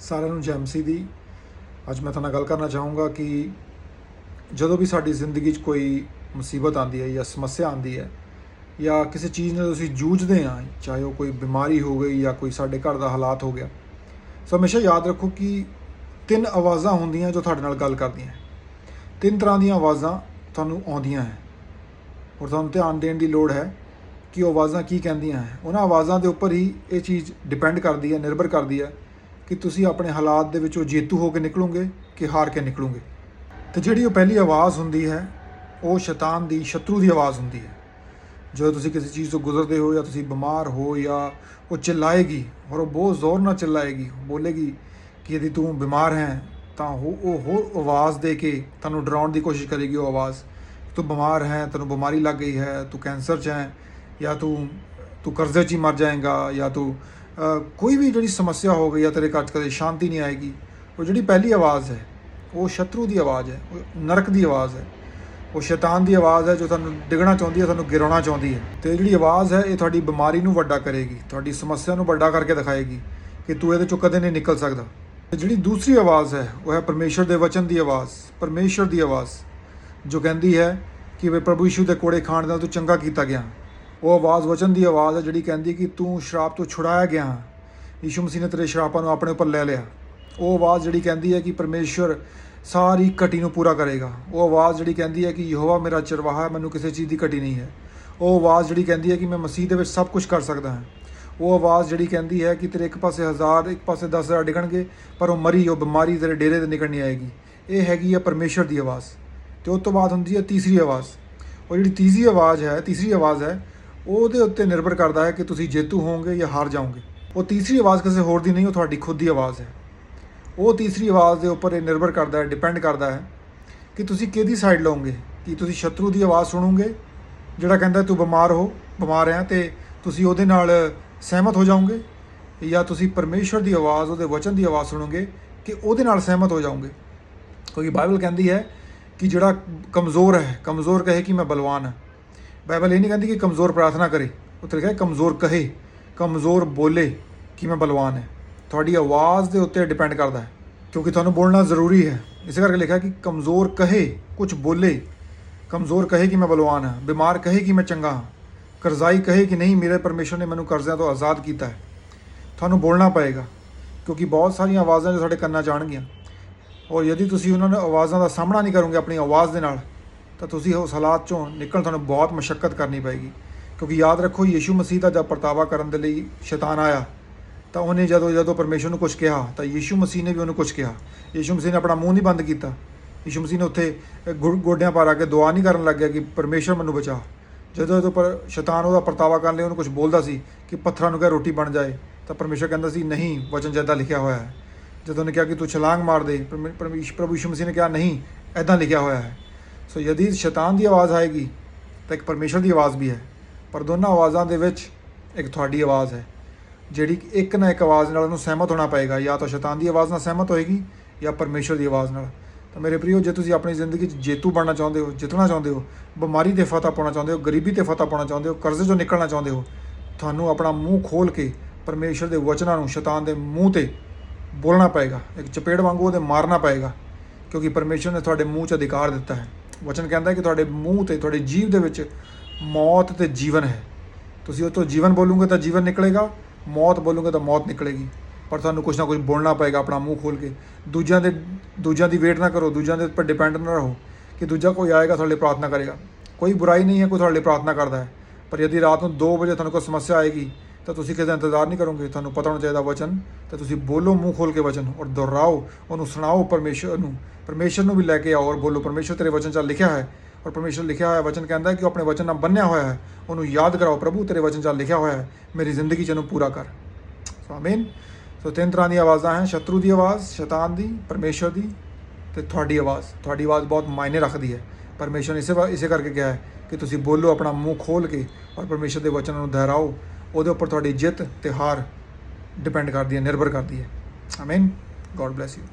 ਸਾਰਿਆਂ ਨੂੰ ਜੈਮਸੀ ਦੀ। ਅੱਜ ਮੈਂ ਤੁਹਾਨੂੰ ਗੱਲ ਕਰਨਾ ਚਾਹੂੰਗਾ ਕਿ ਜਦੋਂ ਵੀ ਸਾਡੀ ਜ਼ਿੰਦਗੀ 'ਚ ਕੋਈ ਮੁਸੀਬਤ ਆਉਂਦੀ ਹੈ ਜਾਂ ਸਮੱਸਿਆ ਆਉਂਦੀ ਹੈ ਜਾਂ ਕਿਸੇ ਚੀਜ਼ ਨਾਲ ਅਸੀਂ ਜੂਝਦੇ ਹਾਂ, ਚਾਹੇ ਉਹ ਕੋਈ ਬਿਮਾਰੀ ਹੋ ਗਈ ਜਾਂ ਕੋਈ ਸਾਡੇ ਘਰ ਦਾ ਹਾਲਾਤ ਹੋ ਗਿਆ, ਸੋ ਹਮੇਸ਼ਾ ਯਾਦ ਰੱਖੋ ਕਿ ਤਿੰਨ ਆਵਾਜ਼ਾਂ ਹੁੰਦੀਆਂ ਜੋ ਤੁਹਾਡੇ ਨਾਲ ਗੱਲ ਕਰਦੀਆਂ ਤਿੰਨ ਤਰ੍ਹਾਂ ਦੀਆਂ ਆਵਾਜ਼ਾਂ ਤੁਹਾਨੂੰ ਆਉਂਦੀਆਂ ਹੈ। ਔਰ ਤੁਹਾਨੂੰ ਧਿਆਨ ਦੇਣ ਦੀ ਲੋੜ ਹੈ ਕਿ ਉਹ ਆਵਾਜ਼ਾਂ ਕੀ ਕਹਿੰਦੀਆਂ ਹੈ। ਉਹਨਾਂ ਆਵਾਜ਼ਾਂ ਦੇ ਉੱਪਰ ਹੀ ਇਹ ਚੀਜ਼ ਡਿਪੈਂਡ ਕਰਦੀ ਹੈ, ਨਿਰਭਰ ਕਰਦੀ ਹੈ ਕਿ ਤੁਸੀਂ ਆਪਣੇ ਹਾਲਾਤ ਦੇ ਵਿੱਚੋਂ ਜੇਤੂ ਹੋ ਕੇ ਨਿਕਲੋਗੇ ਕਿ ਹਾਰ ਕੇ ਨਿਕਲੋਗੇ। ਤੇ ਜਿਹੜੀ ਉਹ ਪਹਿਲੀ ਆਵਾਜ਼ ਹੁੰਦੀ ਹੈ, ਉਹ ਸ਼ੈਤਾਨ ਦੀ ਸ਼ਤਰੂ ਦੀ ਆਵਾਜ਼ ਹੁੰਦੀ ਹੈ। ਜਦੋਂ ਤੁਸੀਂ ਕਿਸੇ ਚੀਜ਼ ਤੋਂ ਗੁਜ਼ਰਦੇ ਹੋ ਜਾਂ ਤੁਸੀਂ ਬਿਮਾਰ ਹੋ ਜਾਂ ਉਹ ਚਿল্ਲਾਏਗੀ ਔਰ ਉਹ ਬਹੁਤ ਜ਼ੋਰ ਨਾਲ ਚਿল্ਲਾਏਗੀ ਬੋਲੇਗੀ ਕਿ ਯਦੀ ਤੂੰ ਬਿਮਾਰ ਹੈ, ਤਾਂ ਉਹ ਉਹ ਹੋਰ ਆਵਾਜ਼ ਦੇ ਕੇ ਤੁਹਾਨੂੰ ਡਰਾਉਣ ਦੀ ਕੋਸ਼ਿਸ਼ ਕਰੇਗੀ ਉਹ ਆਵਾਜ਼। ਤੂੰ ਬਿਮਾਰ ਹੈ, ਤੈਨੂੰ ਬਿਮਾਰੀ ਲੱਗ ਗਈ ਹੈ, ਤੂੰ ਕੈਂਸਰ 'ਚ ਹੈ ਜਾਂ ਤੂੰ ਤੂੰ ਕਰਜ਼ੇ 'ਚ ਹੀ ਮਰ ਜਾਏਗਾ ਜਾਂ ਤੂੰ ਕੋਈ ਵੀ ਜਿਹੜੀ ਸਮੱਸਿਆ ਹੋ ਗਈ ਜਾਂ ਤੇਰੇ ਘਰ 'ਚ ਕਦੇ ਸ਼ਾਂਤੀ ਨਹੀਂ ਆਏਗੀ, ਉਹ ਜਿਹੜੀ ਪਹਿਲੀ ਆਵਾਜ਼ ਹੈ, ਉਹ ਸ਼ਤਰੂ ਦੀ ਆਵਾਜ਼ ਹੈ, ਉਹ ਨਰਕ ਦੀ ਆਵਾਜ਼ ਹੈ। ਉਹ ਸ਼ੈਤਾਨ ਦੀ ਆਵਾਜ਼ ਹੈ ਜੋ ਤੁਹਾਨੂੰ ਡਿੱਗਣਾ ਚਾਹੁੰਦੀ ਹੈ, ਤੁਹਾਨੂੰ ਗਿਰਾਉਣਾ ਚਾਹੁੰਦੀ ਹੈ। ਤੇ ਜਿਹੜੀ ਆਵਾਜ਼ ਹੈ, ਇਹ ਤੁਹਾਡੀ ਬਿਮਾਰੀ ਨੂੰ ਵੱਡਾ ਕਰੇਗੀ, ਤੁਹਾਡੀ ਸਮੱਸਿਆ ਨੂੰ ਵੱਡਾ ਕਰਕੇ ਦਿਖਾਏਗੀ ਕਿ ਤੂੰ ਇਹਦੇ ਚੋਂ ਕਦੇ ਨਹੀਂ ਨਿਕਲ ਸਕਦਾ। ਤੇ ਜਿਹੜੀ ਦੂਸਰੀ ਆਵਾਜ਼ ਹੈ, ਉਹ ਹੈ ਪਰਮੇਸ਼ਰ ਦੇ ਵਚਨ ਦੀ ਆਵਾਜ਼, ਪਰਮੇਸ਼ਰ ਦੀ ਆਵਾਜ਼, ਜੋ ਕਹਿੰਦੀ ਹੈ ਕਿ ਵੇ ਪ੍ਰਭੂ ਯਿਸੂ ਦੇ ਕੋੜੇ ਖਾਣ ਨਾਲ ਤੂੰ ਚੰਗਾ ਕੀਤਾ ਗਿਆ। ਉਹ ਆਵਾਜ਼, ਵਚਨ ਦੀ ਆਵਾਜ਼ ਹੈ ਜਿਹੜੀ ਕਹਿੰਦੀ ਕਿ ਤੂੰ ਸ਼ਰਾਬ ਤੋਂ ਛੁਡਾਇਆ ਗਿਆ। ਯਿਸੂ ਮਸੀਹ ਨੇ ਤੇਰੇ ਸ਼ਰਾਪਾਂ ਨੂੰ ਆਪਣੇ ਉੱਪਰ ਲੈ ਲਿਆ। ਉਹ ਆਵਾਜ਼ ਜਿਹੜੀ ਕਹਿੰਦੀ ਹੈ ਕਿ ਪਰਮੇਸ਼ਰ ਸਾਰੀ ਘਟੀ ਨੂੰ ਪੂਰਾ ਕਰੇਗਾ। ਉਹ ਆਵਾਜ਼ ਜਿਹੜੀ ਕਹਿੰਦੀ ਹੈ ਕਿ ਯਹੋਵਾ ਮੇਰਾ ਚਰਵਾਹਾ ਹੈ, ਮੈਨੂੰ ਕਿਸੇ ਚੀਜ਼ ਦੀ ਘਟੀ ਨਹੀਂ ਹੈ। ਉਹ ਆਵਾਜ਼ ਜਿਹੜੀ ਕਹਿੰਦੀ ਹੈ ਕਿ ਮੈਂ ਮਸੀਹ ਦੇ ਵਿੱਚ ਸਭ ਕੁਝ ਕਰ ਸਕਦਾ ਹਾਂ। ਉਹ ਆਵਾਜ਼ ਜਿਹੜੀ ਕਹਿੰਦੀ ਹੈ ਕਿ ਤੇਰੇ ਇੱਕ ਪਾਸੇ ਹਜ਼ਾਰ, ਇੱਕ ਪਾਸੇ 10000 ਡਿੱਗਣਗੇ, ਪਰ ਉਹ ਮਰੀ, ਉਹ ਬਿਮਾਰੀ ਤੇਰੇ ਡੇਰੇ ਤੇ ਨਿਕਲ ਨਹੀਂ ਆਏਗੀ। ਇਹ ਹੈਗੀ ਹੈ ਪਰਮੇਸ਼ਰ ਦੀ ਆਵਾਜ਼। ਤੇ ਉਸ ਤੋਂ ਬਾਅਦ ਹੁੰਦੀ ਹੈ ਤੀਸਰੀ ਆਵਾਜ਼। ਉਹ ਜਿਹੜੀ ਤੀਸਰੀ ਆਵਾਜ਼ ਹੈ, ਤੀਸਰੀ ਆਵਾਜ਼ ਹੈ ਉਹਦੇ ਉੱਤੇ ਨਿਰਭਰ ਕਰਦਾ ਹੈ ਕਿ ਤੁਸੀਂ ਜੇਤੂ ਹੋਵੋਗੇ ਜਾਂ ਹਾਰ ਜਾਓਗੇ। ਉਹ ਤੀਸਰੀ ਆਵਾਜ਼ ਕਿਸੇ ਹੋਰ ਦੀ ਨਹੀਂ, ਉਹ ਤੁਹਾਡੀ ਖੁਦ ਦੀ ਆਵਾਜ਼ ਹੈ। ਉਹ ਤੀਸਰੀ ਆਵਾਜ਼ ਦੇ ਉੱਪਰ ਇਹ ਨਿਰਭਰ ਕਰਦਾ ਹੈ ਡਿਪੈਂਡ ਕਰਦਾ ਹੈ ਕਿ ਤੁਸੀਂ ਕਿਹਦੀ ਸਾਈਡ ਲਓਗੇ। ਕਿ ਤੁਸੀਂ ਸ਼ਤਰੂ ਦੀ ਆਵਾਜ਼ ਸੁਣੋਗੇ, ਜਿਹੜਾ ਕਹਿੰਦਾ ਤੂੰ ਬਿਮਾਰ ਹੋ, ਬਿਮਾਰ ਹੈ ਤੇ ਤੁਸੀਂ ਉਹਦੇ ਨਾਲ ਸਹਿਮਤ ਹੋ ਜਾਓਗੇ ਜਾਂ ਤੁਸੀਂ ਪਰਮੇਸ਼ਰ ਦੀ ਆਵਾਜ਼, ਉਹਦੇ ਵਚਨ ਦੀ ਆਵਾਜ਼ ਸੁਣੋਗੇ ਕਿ ਉਹਦੇ ਨਾਲ ਸਹਿਮਤ ਹੋ ਜਾਓਗੇ। ਕਿਉਂਕਿ ਬਾਈਬਲ ਕਹਿੰਦੀ ਹੈ ਕਿ ਜਿਹੜਾ ਕਮਜ਼ੋਰ ਹੈ, ਕਮਜ਼ੋਰ ਕਹੇ ਕਿ ਮੈਂ ਬਲਵਾਨ ਹਾਂ। ਬਾਈਬਲ ਇਹ ਨਹੀਂ ਕਹਿੰਦੀ ਕਿ ਕਮਜ਼ੋਰ ਪ੍ਰਾਰਥਨਾ ਕਰੇ। ਉੱਥੇ ਲਿਖਿਆ ਕਮਜ਼ੋਰ ਕਹੇ, ਕਮਜ਼ੋਰ ਬੋਲੇ ਕਿ ਮੈਂ ਬਲਵਾਨ ਹੈ। ਤੁਹਾਡੀ ਆਵਾਜ਼ ਦੇ ਉੱਤੇ ਡਿਪੈਂਡ ਕਰਦਾ ਹੈ, ਕਿਉਂਕਿ ਤੁਹਾਨੂੰ ਬੋਲਣਾ ਜ਼ਰੂਰੀ ਹੈ। ਇਸੇ ਕਰਕੇ ਲਿਖਿਆ ਕਿ ਕਮਜ਼ੋਰ ਕਹੇ ਕੁਝ ਬੋਲੇ, ਕਮਜ਼ੋਰ ਕਹੇ ਕਿ ਮੈਂ ਬਲਵਾਨ ਹਾਂ, ਬਿਮਾਰ ਕਹੇ ਕਿ ਮੈਂ ਚੰਗਾ ਹਾਂ, ਕਰਜ਼ਾਈ ਕਹੇ ਕਿ ਨਹੀਂ, ਮੇਰੇ ਪਰਮੇਸ਼ਰ ਨੇ ਮੈਨੂੰ ਕਰਜ਼ਿਆਂ ਤੋਂ ਆਜ਼ਾਦ ਕੀਤਾ ਹੈ। ਤੁਹਾਨੂੰ ਬੋਲਣਾ ਪਏਗਾ, ਕਿਉਂਕਿ ਬਹੁਤ ਸਾਰੀਆਂ ਆਵਾਜ਼ਾਂ ਜੋ ਸਾਡੇ ਕੰਨਾਂ 'ਚ ਆਉਣਗੀਆਂ। ਔਰ ਯਦੀ ਤੁਸੀਂ ਉਹਨਾਂ ਨੂੰ ਆਵਾਜ਼ਾਂ ਦਾ ਸਾਹਮਣਾ ਨਹੀਂ ਕਰੋਗੇ ਆਪਣੀ ਆਵਾਜ਼ ਦੇ ਨਾਲ ਤਾਂ ਤੁਸੀਂ ਉਸ ਹਾਲਾਤ ਚੋਂ ਨਿਕਲਣ ਤੁਹਾਨੂੰ ਬਹੁਤ ਮਸ਼ੱਕਤ ਕਰਨੀ ਪਏਗੀ। ਕਿਉਂਕਿ ਯਾਦ ਰੱਖੋ, ਯੀਸ਼ੂ ਮਸੀਹ ਦਾ ਜਦ ਪਰਤਾਵਾ ਕਰਨ ਦੇ ਲਈ ਸ਼ੈਤਾਨ ਆਇਆ, ਤਾਂ ਉਹਨੇ ਜਦੋਂ ਜਦੋਂ ਪਰਮੇਸ਼ਰ ਨੂੰ ਕੁਝ ਕਿਹਾ, ਤਾਂ ਯੀਸ਼ੂ ਮਸੀਹ ਨੇ ਵੀ ਉਹਨੂੰ ਕੁਝ ਕਿਹਾ। ਯੀਸ਼ੂ ਮਸੀਹ ਨੇ ਆਪਣਾ ਮੂੰਹ ਨਹੀਂ ਬੰਦ ਕੀਤਾ। ਯੀਸ਼ੂ ਮਸੀਹ ਨੇ ਉੱਥੇ ਗੁ- ਗੋਡਿਆਂ ਪਾਰ ਆ ਕੇ ਦੁਆ ਨਹੀਂ ਕਰਨ ਲੱਗਿਆ ਕਿ ਪਰਮੇਸ਼ਰ ਮੈਨੂੰ ਬਚਾ। ਜਦੋਂ ਜਦੋਂ ਪਰ ਸ਼ੈਤਾਨ ਉਹਦਾ ਪਰਤਾਵਾ ਕਰਨ ਲਈ ਉਹਨੂੰ ਕੁਝ ਬੋਲਦਾ ਸੀ ਕਿ ਪੱਥਰਾਂ ਨੂੰ ਕਹਿ ਰੋਟੀ ਬਣ ਜਾਏ, ਤਾਂ ਪਰਮੇਸ਼ਰ ਕਹਿੰਦਾ ਸੀ, ਨਹੀਂ, ਵਚਨ ਜਿੱਦਾਂ ਲਿਖਿਆ ਹੋਇਆ ਹੈ। ਜਦੋਂ ਉਹਨੇ ਕਿਹਾ ਕਿ ਤੂੰ ਛਲਾਂਗ ਮਾਰ ਦੇ, ਪਰਮੇ- ਪਰਮੇਸ਼ ਪ੍ਰਭੂ ਯਿਸੂ ਮਸੀਹ ਨੇ ਕਿਹਾ, ਨਹੀਂ ਐਦਾਂ ਲਿਖਿਆ ਹੋਇਆ ਹੈ। ਸੋ ਯਦੀ ਸ਼ੈਤਾਨ ਦੀ ਆਵਾਜ਼ ਆਏਗੀ ਤਾਂ ਇੱਕ ਪਰਮੇਸ਼ਰ ਦੀ ਆਵਾਜ਼ ਵੀ ਹੈ। ਪਰ ਦੋਨਾਂ ਆਵਾਜ਼ਾਂ ਦੇ ਵਿੱਚ ਇੱਕ ਤੁਹਾਡੀ ਆਵਾਜ਼ ਹੈ। ਜਿਹੜੀ ਕਿ ਇੱਕ ਨਾ ਇੱਕ ਆਵਾਜ਼ ਨਾਲ ਉਹਨੂੰ ਸਹਿਮਤ ਹੋਣਾ ਪਏਗਾ। ਜਾਂ ਤਾਂ ਸ਼ੈਤਾਨ ਦੀ ਆਵਾਜ਼ ਨਾਲ ਸਹਿਮਤ ਹੋਏਗੀ ਜਾਂ ਪਰਮੇਸ਼ਰ ਦੀ ਆਵਾਜ਼ ਨਾਲ। ਤਾਂ ਮੇਰੇ ਪ੍ਰਿਓ ਜੇ ਤੁਸੀਂ ਆਪਣੀ ਜ਼ਿੰਦਗੀ 'ਚ ਜੇਤੂ ਬਣਨਾ ਚਾਹੁੰਦੇ ਹੋ, ਜਿੱਤਣਾ ਚਾਹੁੰਦੇ ਹੋ, ਬਿਮਾਰੀ ਤੇ ਫਤਹ ਪਾਉਣਾ ਚਾਹੁੰਦੇ ਹੋ, ਗਰੀਬੀ ਤੇ ਫਤਹ ਪਾਉਣਾ ਚਾਹੁੰਦੇ ਹੋ, ਕਰਜ਼ੇ ਚੋਂ ਨਿਕਲਣਾ ਚਾਹੁੰਦੇ ਹੋ, ਤੁਹਾਨੂੰ ਆਪਣਾ ਮੂੰਹ ਖੋਲ ਕੇ ਪਰਮੇਸ਼ਰ ਦੇ ਵਚਨਾਂ ਨੂੰ ਸ਼ੈਤਾਨ ਦੇ ਮੂੰਹ ਤੇ ਬੋਲਣਾ ਪਏਗਾ। ਇੱਕ ਚਪੇੜ ਵਾਂਗੂ ਉਹਦੇ ਮਾਰਨਾ ਪਏਗਾ, ਕਿਉਂਕਿ ਪਰਮੇਸ਼ਰ ਨੇ ਤੁਹਾਡੇ ਮੂੰਹ 'ਚ ਅਧਿਕਾਰ ਦਿੱਤਾ ਹੈ। ਵਚਨ ਕਹਿੰਦਾ ਕਿ ਤੁਹਾਡੇ ਮੂੰਹ ਤੇ, ਤੁਹਾਡੇ ਜੀਵ ਦੇ ਵਿੱਚ ਮੌਤ ਤੇ ਜੀਵਨ ਹੈ। ਤੁਸੀਂ ਉਹ ਤੋਂ ਜੀਵਨ ਬੋਲੋਗੇ ਤਾਂ ਜੀਵਨ ਨਿਕਲੇਗਾ, ਮੌਤ ਬੋਲੋਗੇ ਤਾਂ ਮੌਤ ਨਿਕਲੇਗੀ। ਪਰ ਤੁਹਾਨੂੰ ਕੁਝ ਨਾ ਕੁਝ ਬੋਲਣਾ ਪਏਗਾ ਆਪਣਾ ਮੂੰਹ ਖੋਲ ਕੇ। ਦੂਜਿਆਂ ਦੇ, ਦੂਜਿਆਂ ਦੀ ਵੇਟ ਨਾ ਕਰੋ, ਦੂਜਿਆਂ ਦੇ ਉੱਪਰ ਡਿਪੈਂਡ ਨਾ ਰਹੋ ਕਿ ਦੂਜਾ ਕੋਈ ਆਏਗਾ ਤੁਹਾਡੇ ਲਈ ਪ੍ਰਾਰਥਨਾ ਕਰੇਗਾ। ਕੋਈ ਬੁਰਾਈ ਨਹੀਂ ਹੈ, ਕੋਈ ਤੁਹਾਡੇ ਲਈ ਪ੍ਰਾਰਥਨਾ ਕਰਦਾ ਹੈ। ਪਰ ਯਦि ਰਾਤ ਨੂੰ 2 ਵਜੇ ਤੁਹਾਨੂੰ ਕੋਈ ਸਮੱਸਿਆ ਆਏਗੀ ਤਾਂ ਤੁਸੀਂ ਕਿਸੇ ਦਾ ਇੰਤਜ਼ਾਰ ਨਹੀਂ ਕਰੋਗੇ, ਤੁਹਾਨੂੰ ਪਤਾ ਹੋਣਾ ਚਾਹੀਦਾ ਵਚਨ। ਤਾਂ ਤੁਸੀਂ ਬੋਲੋ, ਮੂੰਹ ਖੋਲ ਕੇ ਵਚਨ ਔਰ ਦੁਹਰਾਓ, ਉਹਨੂੰ ਸੁਣਾਓ ਪਰਮੇਸ਼ਰ ਨੂੰ। ਪਰਮੇਸ਼ਰ ਨੂੰ ਵੀ ਲੈ ਕੇ ਆਓ ਔਰ ਬੋਲੋ, ਪਰਮੇਸ਼ਰ, ਤੇਰੇ ਵਚਨ 'ਚ ਲਿਖਿਆ ਹੈ। ਔਰ ਪਰਮੇਸ਼ਰ ਲਿਖਿਆ ਹੋਇਆ ਵਚਨ ਕਹਿੰਦਾ ਕਿ ਉਹ ਆਪਣੇ ਵਚਨ ਨਾਲ ਬੰਨਿਆ ਹੋਇਆ ਹੈ। ਉਹਨੂੰ ਯਾਦ ਕਰਾਓ, ਪ੍ਰਭੂ, ਤੇਰੇ ਵਚਨ 'ਚ ਲਿਖਿਆ ਹੋਇਆ ਹੈ। ਮੇਰੀ ਜ਼ਿੰਦਗੀ 'ਚ ਇਹਨੂੰ ਪੂਰਾ ਕਰ। ਸੋ ਆਮੀਨ। ਸੋ ਤਿੰਨ ਤਰ੍ਹਾਂ ਦੀਆਂ ਆਵਾਜ਼ਾਂ ਹਨ, ਸ਼ਤਰੂ ਦੀ ਆਵਾਜ਼, ਸ਼ੈਤਾਨ ਦੀ, ਪਰਮੇਸ਼ਰ ਦੀ ਤੇ ਤੁਹਾਡੀ ਆਵਾਜ਼। ਤੁਹਾਡੀ ਆਵਾਜ਼ ਬਹੁਤ ਮਾਇਨੇ ਰੱਖਦੀ ਹੈ। ਪਰਮੇਸ਼ਰ ਨੇ ਇਸੇ ਵਾ- ਇਸੇ ਕਰਕੇ ਕਿਹਾ ਹੈ ਕਿ ਤੁਸੀਂ ਬੋਲੋ, ਆਪਣਾ ਮੂੰਹ ਖੋਲ ਕੇ ਔਰ ਪਰਮੇਸ਼ਰ ਦੇ ਵਚਨ ਨੂੰ ਦੁਹਰਾਓ। ਉਹਦੇ ਉੱਪਰ ਤੁਹਾਡੀ ਜਿੱਤ ਤੇ ਹਾਰ ਡਿਪੈਂਡ ਕਰਦੀ ਹੈ, ਨਿਰਭਰ ਕਰਦੀ ਹੈ। ਆਮੀਨ ਗੋਡ ਬlesਸ ਯੂ